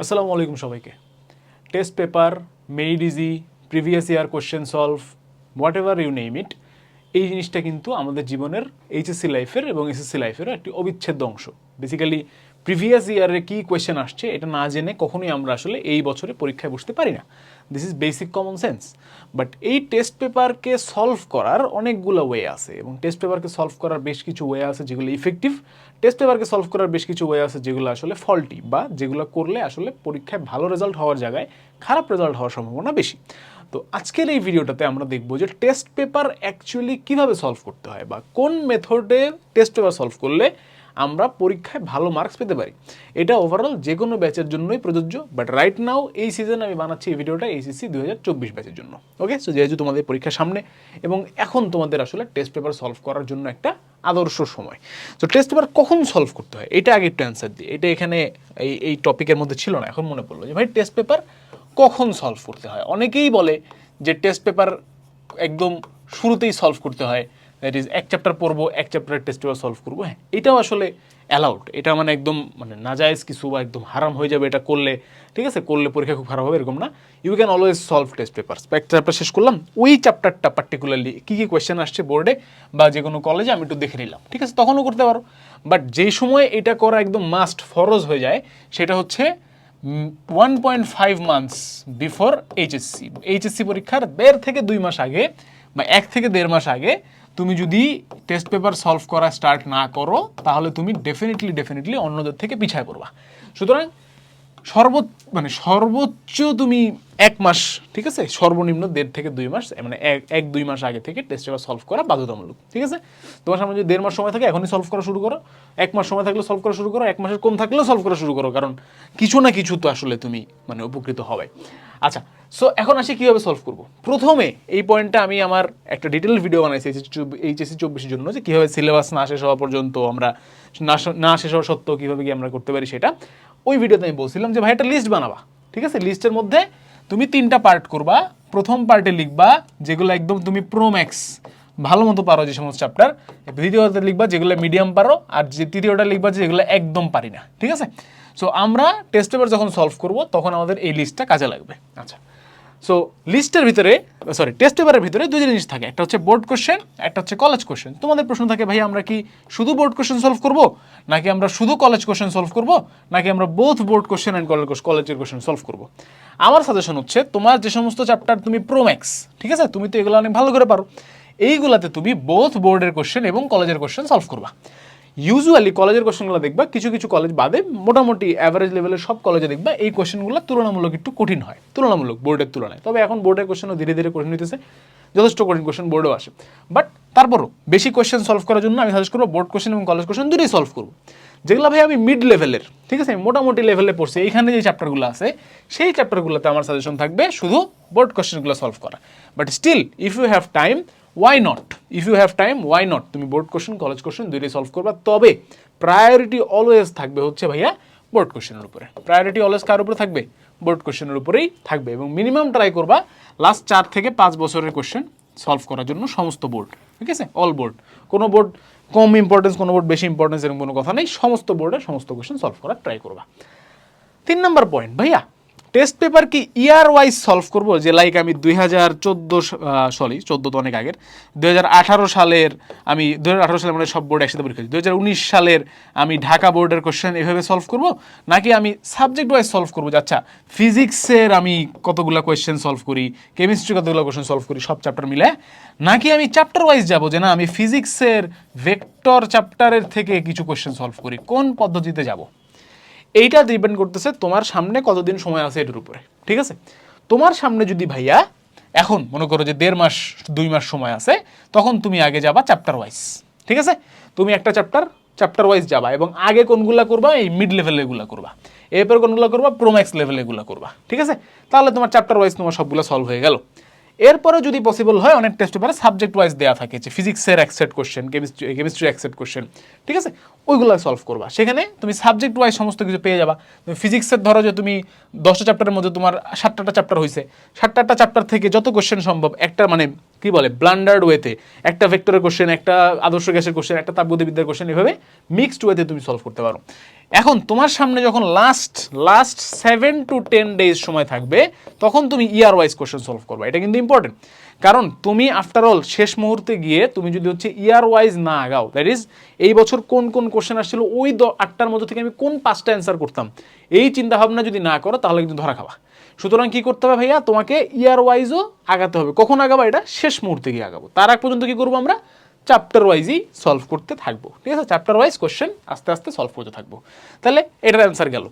আসসালামু আলাইকুম সবাইকে। Test paper made easy previous year question solve whatever you name it এই জিনিসটা কিন্তু আমাদের জীবনের এইচএসসি লাইফের এবং এসএসসি লাইফের একটি অবিচ্ছেদ্য অংশ। বেসিক্যালি প্রিভিয়াস ইয়ারে কী কোয়েশ্চেন আসছে এটা না জেনে কখনোই আমরা আসলে এই বছরে পরীক্ষায় বসতে পারি না। This is basic common sense but এই টেস্ট পেপারকে সলভ করার অনেকগুলো ওয়ে আছে এবং টেস্ট পেপারকে সলভ করার বেশ কিছু ওয়ে আছে যেগুলো ইফেক্টিভ টেস্ট পেপারকে সলভ করার বেশ কিছু ওয়ে আছে যেগুলো আসলে ফল্টি বা যেগুলো করলে আসলে পরীক্ষায় ভালো রেজাল্ট হওয়ার জায়গায় খারাপ রেজাল্ট হওয়ার সম্ভাবনা বেশি। তো আজকের এই ভিডিওটাতে আমরা দেখব যে টেস্ট পেপার অ্যাকচুয়ালি কীভাবে সলভ করতে হয় বা কোন মেথডে টেস্ট পেপার সলভ করলে আমরা পরীক্ষায় ভালো মার্কস পেতে পারি। এটা ওভারঅল যে কোনো ব্যাচের জন্যই প্রযোজ্য বাট রাইট নাও এই সিজনে আমি বানাচ্ছি এই ভিডিওটা এইচএসসি দু হাজার চব্বিশ ব্যাচের জন্য। ওকে সো যেহেতু তোমাদের পরীক্ষার সামনে, এবং এখন তোমাদের আসলে টেস্ট পেপার সলভ করার জন্য একটা আদর্শ সময়। তো টেস্ট পেপার কখন সলভ করতে হয়? এটা আগে একটু অ্যান্সার দিই। এটা এখানে এই এই টপিকের মধ্যে ছিল না, এখন মনে পড়ল যে, ভাই টেস্ট পেপার কখন সলভ করতে হয়? অনেকেই বলে যে টেস্ট পেপার একদম শুরুতেই সলভ করতে হয়। দ্যাট ইজ এক চ্যাপ্টার পড়ব, এক চ্যাপ্টারের টেস্ট পেপার সলভ করব হ্যাঁ এটাও আসলে অ্যালাউড এটা মানে একদম মানে নাজায়েজ কিছু বা একদম হারাম হয়ে যাবে এটা করলে, ঠিক আছে? করলে পরীক্ষা খুব খারাপ হবে, এরকম না। You can always solve test paper এক চ্যাপ্টার শেষ করলাম, ওই চ্যাপ্টারটা পার্টিকুলারলি কী কী কোয়েশ্চেন আসছে বোর্ডে বা যে কোনো কলেজে আমি একটু দেখে নিলাম, ঠিক আছে? তখনও করতে পারো। বাট যেই সময় এটা করা একদম মাস্ট ফরজ হয়ে যায়, সেটা হচ্ছে one point five months before HSC HSC পরীক্ষার দেড় থেকে দুই মাস আগে বা এক থেকে দেড় মাস আগে তুমি যদি টেস্ট পেপার সলভ করা স্টার্ট না করো, তাহলে তুমি ডেফিনেটলি ডেফিনেটলি অন্যদের থেকে পিছায় পড়বা। সুতরাং সর্বোচ্চ মানে সর্বোচ্চ তুমি এক মাস, ঠিক আছে? সর্বনিম্ন দেড় থেকে দুই মাস মানে এক এক, দুই মাস আগে থেকে টেস্ট পেপার সলভ করা বাধ্যতামূলক, ঠিক আছে? তোমার সামনে যদি দেড় মাস সময় থাকে, এখনই সলভ করা শুরু করো। এক মাস সময় থাকলে সলভ করা শুরু করো, এক মাসের কম থাকলেও সলভ করা শুরু করো, কারণ কিছু না কিছু তো আসলে তুমি মানে উপকৃত হবে আচ্ছা সো এখন আসি কীভাবে সলভ করব? প্রথমে এই পয়েন্টটা আমি আমার একটা ডিটেল ভিডিও বানাইছি এইচএসসি চব্বিশের জন্য, যে কীভাবে সিলেবাস না শেষ হওয়া পর্যন্ত আমরা, না শেষ হওয়া সত্ত্বেও কীভাবে কি আমরা করতে পারি সেটা। ওই ভিডিওতে আমি বলছিলাম যে, ভাই, একটা লিস্ট বানাবা। ঠিক আছে? লিস্টের মধ্যে তুমি তিনটা পার্ট করবা। প্রথম পার্টে লিখবা যেগুলো একদম তুমি প্রোম্যাক্স ভালো মতো পারো যে সমস্ত চ্যাপ্টার দ্বিতীয়টা লিখবা যেগুলো মিডিয়াম পারো আর যে তৃতীয়টা লিখবা যেগুলো একদম পারি না। ঠিক আছে? সো আমরা টেস্ট পেপার যখন সলভ করব, তখন আমাদের এই লিস্টটা কাজে লাগবে। আচ্ছা। সো লিস্টের ভিতরে সরি টেস্ট পেপারের ভিতরে দুই জিনিস থাকে। একটা হচ্ছে বোর্ড কোশ্চেন একটা হচ্ছে কলেজ কোশ্চেন তোমাদের প্রশ্ন থাকে, ভাই, আমরা কি শুধু বোর্ড কোশ্চেন সলভ করব? নাকি আমরা শুধু কলেজ কোশ্চেন সলভ করব? নাকি আমরা বোথ বোর্ড কোশ্চেন অ্যান্ড কলেজের কোশ্চেন সলভ করব? আমার সাজেশন হচ্ছে, তোমার যে সমস্ত চ্যাপ্টার তুমি প্রোম্যাক্স ঠিক আছে? তুমি তো এগুলো অনেক ভালো করে পারো। এইগুলাতে তুমি বোথ বোর্ডের কোশ্চেন এবং কলেজের কোশ্চেন সলভ করবা। ইউজুয়ালি কলেজের কোশ্চেনগুলো দেখবা, কিছু কিছু কলেজ বাদে মোটামুটি অ্যাভারেজ লেভেলের সব কলেজে দেখবা, এই কোশ্চেনগুলো তুলনামূলক একটু কঠিন হয়, তুলনামূলক বোর্ডের তুলনায়। তবে এখন বোর্ডের কোশ্চেনও ধীরে ধীরে কঠিন হইতেছে, যথেষ্ট কঠিন কোশ্চেন বোর্ডেও আসে। বাট তারপরও বেশি কোশ্চেন সলভ করার জন্য আমি সাজেস্ট করব বোর্ড কোশ্চেন এবং কলেজ কোশ্চেন দুটোই সলভ করব। যেগুলো ভাই আমি মিড লেভেলের ঠিক আছে, মোটামুটি লেভেলে পড়ছি, এইখানে যে চ্যাপ্টারগুলো আছে, সেই চ্যাপ্টারগুলোতে আমার সাজেশন থাকবে শুধু বোর্ড কোশ্চেনগুলো সলভ করা। But still if you have time why not if you have time why not তুমি বোর্ড কোশ্চেন কলেজ কোশ্চেন দুইটাই সলভ করবা। তবে প্রায়োরিটি অলওয়েজ থাকবে হচ্ছে ভাইয়া বোর্ড কোশ্চেনের উপরে। প্রায়োরিটি অলওয়েজ কার উপরে থাকবে? বোর্ড কোশ্চেনের উপরেই থাকবে এবং মিনিমাম ট্রাই করবা লাস্ট চার থেকে পাঁচ বছরের কোশ্চেন সলভ করার জন্য সমস্ত বোর্ড ঠিক আছে? অল বোর্ড কোনো বোর্ড কম ইম্পর্টেন্স কোনো বোর্ড বেশি ইম্পর্টেন্স এরকম কোনো কথা নেই। সমস্ত বোর্ডে সমস্ত কোশ্চেন সলভ করার ট্রাই করবা। তিন নম্বর পয়েন্ট ভাইয়া টেস্ট পেপার কি ইয়ার ওয়াইজ সলভ করব? যে লাইক আমি দুই হাজার চোদ্দ সরি চোদ্দ তো অনেক আগের। দুই হাজার আঠারো সালের আমি, দুই হাজার আঠারো সালে মানে সব বোর্ড একসাথে পরীক্ষা দু হাজার উনিশ সালের আমি ঢাকা বোর্ডের কোশ্চেন এভাবে সলভ করব? নাকি আমি সাবজেক্ট ওয়াইজ সলভ করব? যে আচ্ছা ফিজিক্সের আমি কতগুলো কোয়েশ্চেন সলভ করি কেমিস্ট্রি কতগুলো কোয়েশ্চেন সলভ করি, সব চ্যাপ্টার মিলে। নাকি আমি চ্যাপ্টার ওয়াইজ যাব? যে না, আমি ফিজিক্সের ভেক্টর চ্যাপ্টারের থেকে কিছু কোয়েশ্চেন সলভ করি। কোন পদ্ধতিতে যাব? এইটা ডিপেন্ড করতেছে তোমার সামনে কতদিন সময় আছে এটার উপরে, ঠিক আছে? তোমার সামনে যদি ভাইয়া এখন মনে করো যে দেড় মাস, দুই মাস সময় আছে, তখন তুমি আগে যাবা চ্যাপ্টার ওয়াইজ ঠিক আছে? তুমি একটা চ্যাপ্টার চ্যাপ্টার ওয়াইজ যাবা এবং আগে কোনগুলা করবা? এই মিড লেভেলেগুলো করবা। এরপর কোনগুলো করবা? প্রোম্যাক্স লেভেলেগুলো করবা, ঠিক আছে? তাহলে তোমার চ্যাপ্টার ওয়াইজ তোমার সবগুলো সলভ হয়ে গেল। এরপরে যদি পসিবল হয়, অনেক টেস্ট পেপারে সাবজেক্ট ওয়াইজ দেওয়া থাকে, যে ফিজিক্সের accept question chemistry chemistry accept question ঠিক আছে? ওইগুলো সলভ করবা। সেখানে তুমি সাবজেক্ট ওয়াইজ সমস্ত কিছু পেয়ে যাবা। তুমি ফিজিক্সের ধরো যে তুমি দশটা চ্যাপ্টারের মধ্যে তোমার সাতটা চ্যাপ্টার হয়েছে সাতটা চ্যাপ্টার থেকে যত কোশ্চেন সম্ভব, একটা মানে কি বলে ব্লান্ডার্ড ওয়েতে একটা ভেক্টরের কোশ্চেন একটা আদর্শ গ্যাসের কোশ্চেন একটা তাপগতিবিদ্যার কোশ্চেন এভাবে মিক্সড ওয়েতে তুমি সলভ করতে পারো। এখন তোমার সামনে যখন last last seven to ten days সময় থাকবে, তখন তুমি ইয়ার ওয়াইজ কোশ্চেন সলভ করবে। এটা কিন্তু ইম্পর্টেন্ট কারণ তুমি আফটার অল শেষ মুহূর্তে গিয়ে তুমি যদি হচ্ছে ইয়ার ওয়াইজ না আগাও দ্যাট ইজ এই বছর কোন কোন কোশ্চেন আসছিল, ওই আটটার মধ্যে থেকে আমি কোন পাঁচটা অ্যান্সার করতাম, এই চিন্তাভাবনা যদি না করো, তাহলে কিন্তু ধরা খাওয়া সুতরাং কি করতে হবে ভাইয়া? তোমাকে ইয়ার ওয়াইজও আগাতে হবে। কখন আগাবো এটা? শেষ মুহূর্তে গিয়ে আগাবো। তার আগ পর্যন্ত কি করব আমরা? চ্যাপ্টার ওয়াইজই সলভ করতে থাকব। ঠিক আছে? চ্যাপ্টার ওয়াইজ কোশ্চেন আস্তে আস্তে সলভ করতে থাকব। তাহলে এটার অ্যান্সার গেল।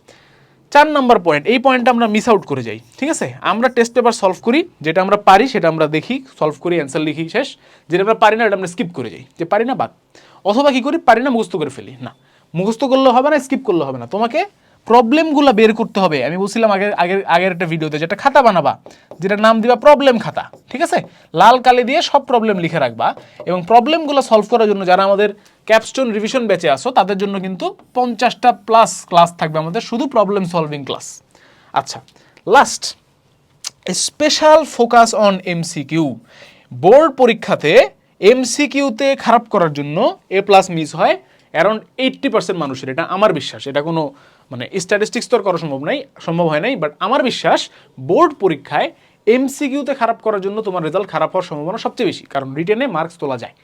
চার নম্বর পয়েন্ট এই পয়েন্টটা আমরা মিস আউট করে যাই। ঠিক আছে? আমরা টেস্ট পেপার সলভ করি। যেটা আমরা পারি, সেটা আমরা দেখি সলভ করি অ্যান্সার লিখি, শেষ। যেটা আমরা পারি না, এটা আমরা স্কিপ করে যাই। যে পারি না, বাদ। অথবা কি করি? পারি না, মুখস্থ করে ফেলি। না। মুখস্থ করলে হবে না স্কিপ করলে হবে না। তোমাকে প্রবলেমগুলো বের করতে হবে। আমি বলছিলাম আগের আগের আগের একটা ভিডিওতে যেটা খাতা বানাবা যেটা নাম দিবা প্রবলেম খাতা, ঠিক আছে? লাল কালি দিয়ে সব প্রবলেম লিখে রাখবা এবং প্রবলেমগুলো সলভ করার জন্য যারা আমাদের ক্যাপস্টোন রিভিশন বেঁচে আসো তাদের জন্য কিন্তু পঞ্চাশটা প্লাস ক্লাস থাকবে আমাদের, শুধু প্রবলেম সলভিং ক্লাস আচ্ছা last special focus on MCQ board পরীক্ষাতে এমসিকিউতে খারাপ করার জন্য এ প্লাস মিস হয় অ্যারাউন্ড এইট্টি পার্সেন্ট মানুষের, এটা আমার বিশ্বাস, এটা কোনো মানে স্ট্যাটিস্টিক্স তো করা সম্ভব নাই, সম্ভব হয় নাই বাট আমার বিশ্বাস বোর্ড পরীক্ষায় এমসিকিউতে খারাপ করার জন্য তোমার রেজাল্ট খারাপ হওয়ার সম্ভাবনা সবচেয়ে বেশি, কারণ রিটেনে মার্কস তোলা যায়।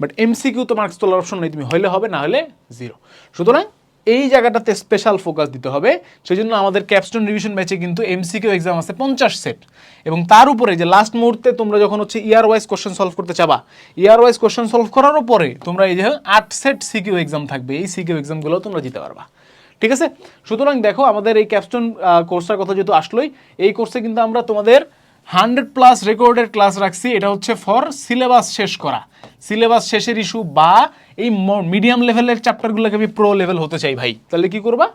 বাট এমসিকিউ তো মার্কস তোলার অপশন নেই, তুমি হইলে হবে, না হলে জিরো সুতরাং এই জায়গাটাতে স্পেশাল ফোকাস দিতে হবে সেই জন্য আমাদের ক্যাপস্টোন রিভিশন ম্যাচে কিন্তু এমসিকিউ এক্সাম আছে পঞ্চাশ সেট এবং তার উপরে যে লাস্ট মুহূর্তে তোমরা যখন হচ্ছে ইয়ার ওয়াইজ কোশ্চেন সলভ করতে চাবা ইয়ার ওয়াইজ কোশ্চেন সলভ করারও পরে তোমরা এই যে আট সেট সিকিউ এক্সাম থাকবে, এই সিকিউ এক্সামগুলো তোমরা দিতে পারবা। ঠিক আছে? সুতরাং দেখো, আমাদের এই ক্যাপস্টোন কোর্সটার কথা যেহেতু আসলোই, এই কোর্সে কিন্তু আমরা তোমাদের হান্ড্রেড প্লাস রেকর্ডের ক্লাস রাখছি। এটা হচ্ছে ফর সিলেবাস শেষ করা। সিলেবাস শেষের ইস্যু বা এই মিডিয়াম লেভেলের চ্যাপ্টারগুলোকে আমি প্রো লেভেল হতে চাই ভাই। তাহলে কি করবা?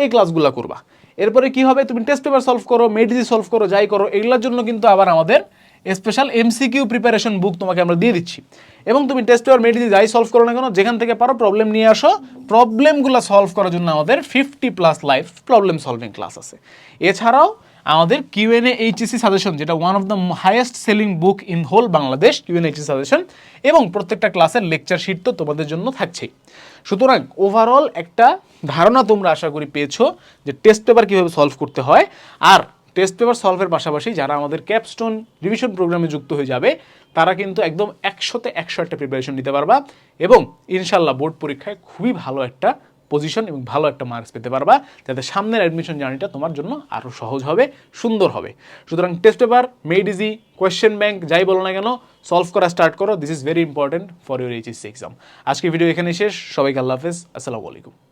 এই ক্লাসগুলো করবা। এরপরে কি হবে? তুমি টেস্ট পেপার সলভ করো মেডিজি সলভ করো, যাই করো, এগুলোর জন্য কিন্তু আবার আমাদের স্পেশাল এমসিকিউ প্রিপারেশন বুক তোমাকে আমরা দিয়ে দিচ্ছি। এবং তুমি টেস্ট পেপার মেডিজি যাই সলভ করো না কেন, যেখান থেকে পারো প্রবলেম নিয়ে আসো। প্রবলেমগুলো সলভ করার জন্য আমাদের fifty plus life problem solving class আছে। এছাড়াও আমাদের কিউএনএ এইচএসি সাজেশন যেটা one of the highest selling book in whole Bangladesh QnA HSC suggestion এবং প্রত্যেকটা ক্লাসের লেকচার শিট তো তোমাদের জন্য থাকছেই। সুতরাং ওভারঅল একটা ধারণা তোমরা আশা করি পেয়েছ যে টেস্ট পেপার কীভাবে সলভ করতে হয়। আর টেস্ট পেপার সলভের পাশাপাশি যারা আমাদের ক্যাপস্টোন রিভিশন প্রোগ্রামে যুক্ত হয়ে যাবে, তারা কিন্তু একদম একশোতে একশো একটা প্রিপারেশন নিতে পারবা এবং ইনশাল্লাহ বোর্ড পরীক্ষায় খুবই ভালো একটা পজিশন এবং ভালো একটা মার্কস পেতে পারবা, যাতে সামনের অ্যাডমিশন জার্নিটা তোমার জন্য আরও সহজ হবে, সুন্দর হবে। সুতরাং test paper made easy question bank যাই বলো না কেন সলভ করা স্টার্ট করো this is very important for your HSC exam আজকে ভিডিও এখানে শেষ, সবাইকে আল্লাহ হাফেজ, আসসালামু আলাইকুম।